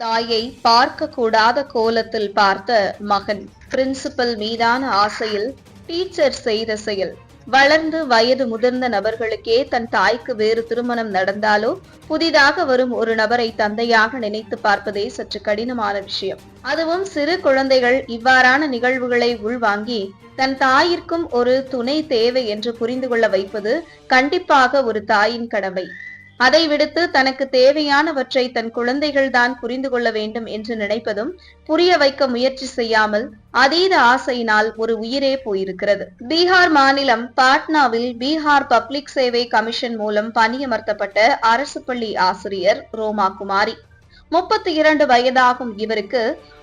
தாயை பார்க்க கூடாத கோலத்தில் பார்த்த மகன் பிரின்சிபல் மீதான ஆசையில் டீச்சர் செய்த செயல். வளர்ந்து வயது முதிர்ந்த நபர்களுக்கே தன் தாய்க்கு வேறு திருமணம் நடந்தாலோ புதிதாக வரும் ஒரு நபரை தந்தையாக நினைத்து பார்ப்பதே சற்று கடினமான விஷயம். அதுவும் சிறு குழந்தைகள் இவ்வாறான நிகழ்வுகளை உள்வாங்கி தன் தாயிற்கும் ஒரு துணை தேவை என்று புரிந்து கொள்ள வைப்பது கண்டிப்பாக ஒரு தாயின் கடமை. அதை விடுத்து தனக்கு தேவையானவற்றை தன் குழந்தைகள் தான் புரிந்து கொள்ள வேண்டும் என்று நினைப்பதும் புரிய வைக்க முயற்சி செய்யாமல் அதீத ஆசையினால் ஒரு உயிரே போயிருக்கிறது. பீகார் மாநிலம் பாட்னாவில் பீகார் பப்ளிக் சேவை கமிஷன் மூலம் பணியமர்த்தப்பட்ட அரசு பள்ளி ஆசிரியர் ரோமா குமாரி முப்பத்தி இரண்டு வயதாகும் இவருக்கு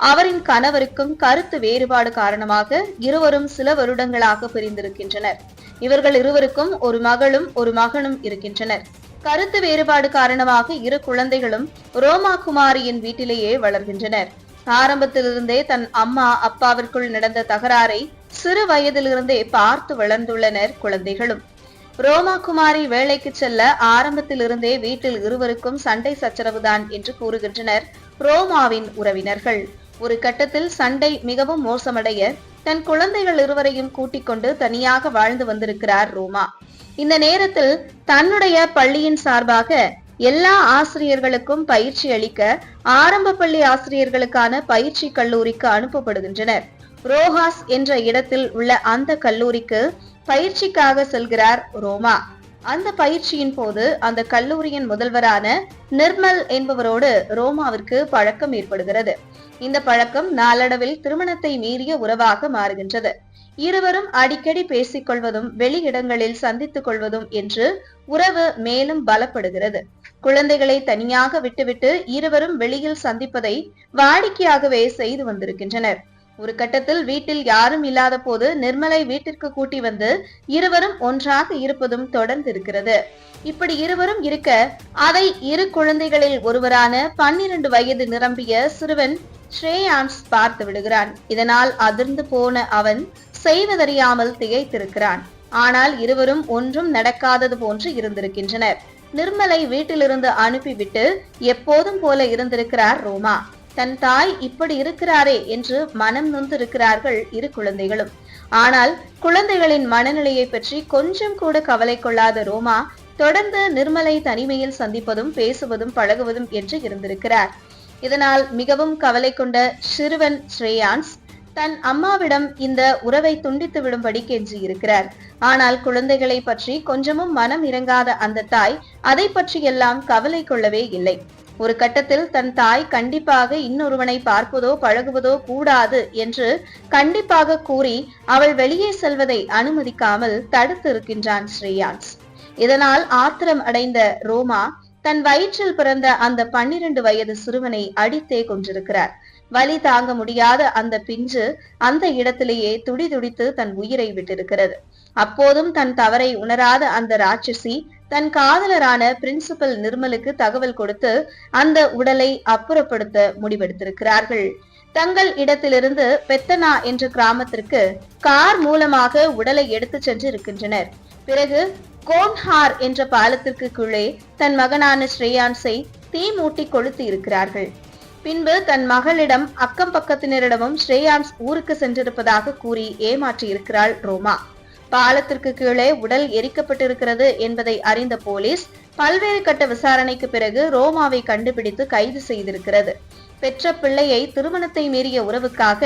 அவரின் கணவருக்கும் கருத்து வேறுபாடு காரணமாக இருவரும் சில வருடங்களாக பிரிந்திருக்கின்றனர். இவர்கள் இருவருக்கும் ஒரு மகளும் ஒரு மகனும் இருக்கின்றனர். கருத்து வேறுபாடு காரணமாக இரு குழந்தைகளும் ரோமா குமாரியின் வீட்டிலேயே வளர்கின்றனர். ஆரம்பத்திலிருந்தே தன் அம்மா அப்பாவிற்குள் நடந்த தகராறை சிறு வயதிலிருந்தே பார்த்து வளர்ந்துள்ளனர் குழந்தைகளும். ரோமா குமாரி வேலைக்கு செல்ல ஆரம்பத்திலிருந்தே வீட்டில் இருவருக்கும் சண்டை சச்சரவுதான் என்று கூறுகின்றனர் ரோமாவின் உறவினர்கள். ஒரு கட்டத்தில் சண்டை மிகவும் மோசமடைய தன் குழந்தைகள் இருவரையும் கூட்டிக் கொண்டு தனியாக வாழ்ந்து வந்திருக்கிறார் ரோமா. இந்த நேரத்தில் தன்னுடைய பள்ளியின் சார்பாக எல்லா ஆசிரியர்களுக்கும் பயிற்சி அளிக்க ஆரம்ப பள்ளி ஆசிரியர்களுக்கான பயிற்சி கல்லூரிக்கு அனுப்பப்படுகின்றனர். ரோஹாஸ் என்ற இடத்தில் உள்ள அந்த கல்லூரிக்கு பயிற்சிக்காக செல்கிறார் ரோமா. அந்த பயிற்சியின் போது அந்த கல்லூரியின் முதல்வரான நிர்மல் என்பவரோடு ரோமாவிற்கு பழக்கம் ஏற்படுகிறது. இந்த பழக்கம் நாளடைவில் திருமணத்தை மீறிய உறவாக மாறுகின்றது. இருவரும் அடிக்கடி பேசிக் கொள்வதும் வெளியிடங்களில் சந்தித்துக் கொள்வதும் என்று உறவு மேலும் பலப்படுகிறது. குழந்தைகளை தனியாக விட்டுவிட்டு இருவரும் வெளியில் சந்திப்பதை வாடிக்கையாகவே செய்து வந்திருக்கின்றனர். ஒரு கட்டத்தில் வீட்டில் யாரும் இல்லாத போது நிர்மலை வீட்டிற்கு கூட்டி வந்து இருவரும் ஒன்றாக இருப்பதும் தொடர்ந்து இருக்கிறது இப்படி இருவரும் இருக்க அதை இரு குழந்தைகளில் ஒருவரான பன்னிரண்டு வயது நிரம்பிய சிறுவன் ஸ்ரேயான்ஸ் பார்த்து விடுகிறான். இதனால் அதிர்ந்து போன அவன் செய்வதறியாமல் திகைத்திருக்கிறான். ஆனால் இருவரும் ஒன்றும் நடக்காதது போன்று இருந்திருக்கின்றனர். நிர்மலை வீட்டிலிருந்து அனுப்பிவிட்டு எப்போதும் போல இருந்திருக்கிறார் ரோமா. தன் தாய் இப்படி இருக்கிறாரே என்று மனம் நொந்திருக்கிறார்கள் இரு குழந்தைகளும். ஆனால் குழந்தைகளின் மனநிலையை பற்றி கொஞ்சம் கூட கவலை கொள்ளாத ரோமா தொடர்ந்து நிர்மலை தனிமையில் சந்திப்பதும் பேசுவதும் பழகுவதும் என்று இருந்திருக்கிறார். இதனால் மிகவும் கவலை கொண்ட சிறுவன் ஸ்ரேயான்ஸ் தன் அம்மாவிடம் இந்த உறவை துண்டித்து விடும்படி கெஞ்சி இருக்கிறார் ஆனால் குழந்தைகளை பற்றி கொஞ்சமும் மனம் இறங்காத அந்த தாய் அதை பற்றியெல்லாம் கவலை கொள்ளவே இல்லை. ஒரு கட்டத்தில் தன் தாய் கண்டிப்பாக இன்னொருவனை பார்ப்பதோ பழகுவதோ கூடாது என்று கண்டிப்பாக கூறி அவள் வெளியே செல்வதை அனுமதிக்காமல் தடுத்து இருக்கின்றான் ஸ்ரேயான்ஸ். இதனால் ஆத்திரம் அடைந்த ரோமா தன் வயிற்றில் பிறந்த அந்த பன்னிரண்டு வயது சிறுவனை அடித்தே கொண்டிருக்கிறார் வலி தாங்க முடியாத அந்த பிஞ்சு அந்த இடத்திலேயே துடிதுடித்து தன் உயிரை விட்டிருக்கிறது. அப்போதும் தன் தவறை உணராத அந்த ராட்சசி தன் காதலரான பிரின்சிபல் நிர்மலுக்கு தகவல் கொடுத்து அந்த உடலை அப்புறப்படுத்த முடிவெடுத்திருக்கிறார்கள். தங்கள் இடத்திலிருந்து பெத்தனா என்ற கிராமத்திற்கு கார் மூலமாக உடலை எடுத்து சென்று இருக்கின்றனர் பிறகு கோன்ஹார் என்ற பாலத்திற்கு கீழே தன் மகனான ஸ்ரேயான்ஸை தீ மூட்டி கொளுத்தி இருக்கிறார்கள். பின்பு தன் மகளிடம் அக்கம் பக்கத்தினரிடமும் ஸ்ரேயான்ஸ் ஊருக்கு சென்றிருப்பதாக கூறி ஏமாற்றியிருக்கிறாள் ரோமா. பாலத்திற்கு கீழே உடல் எரிக்கப்பட்டிருக்கிறது என்பதை அறிந்த போலீஸ் பல்வேறு கட்ட விசாரணைக்கு பிறகு ரோமாவை கண்டுபிடித்து கைது செய்திருக்கிறது. பெற்ற பிள்ளையை திருமணத்தை மீறிய உறவுக்காக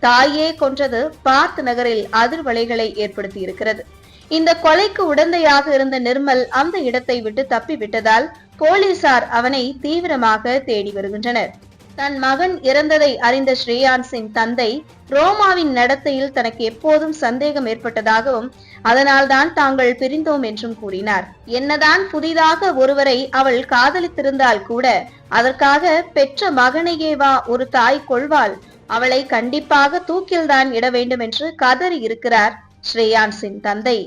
தாயே கொன்றது பார்த் நகரில் அதிர்வலைகளை ஏற்படுத்தி இருக்கிறது இந்த கொலைக்கு உடந்தையாக இருந்த நிர்மல் அந்த இடத்தை விட்டு தப்பி விட்டதால் போலீசார் அவனை தீவிரமாக தேடி வருகின்றனர். தன் மகன் இறந்ததை அறிந்த ஸ்ரேயான்சின் தந்தை ரோமாவின் நடத்தையில் தனக்கு எப்போதும் சந்தேகம் ஏற்பட்டதாகவும் அதனால்தான் தாங்கள் பிரிந்தோம் என்றும் கூறினார். என்னதான் புதிதாக ஒருவரை அவள் காதலித்திருந்தால் கூட அதற்காக பெற்ற மகனையேவா ஒரு தாய் கொள்வாள். அவளை கண்டிப்பாக தூக்கில்தான் இட வேண்டும் என்று கதறி இருக்கிறார் ஸ்ரேயான்சின் தந்தை.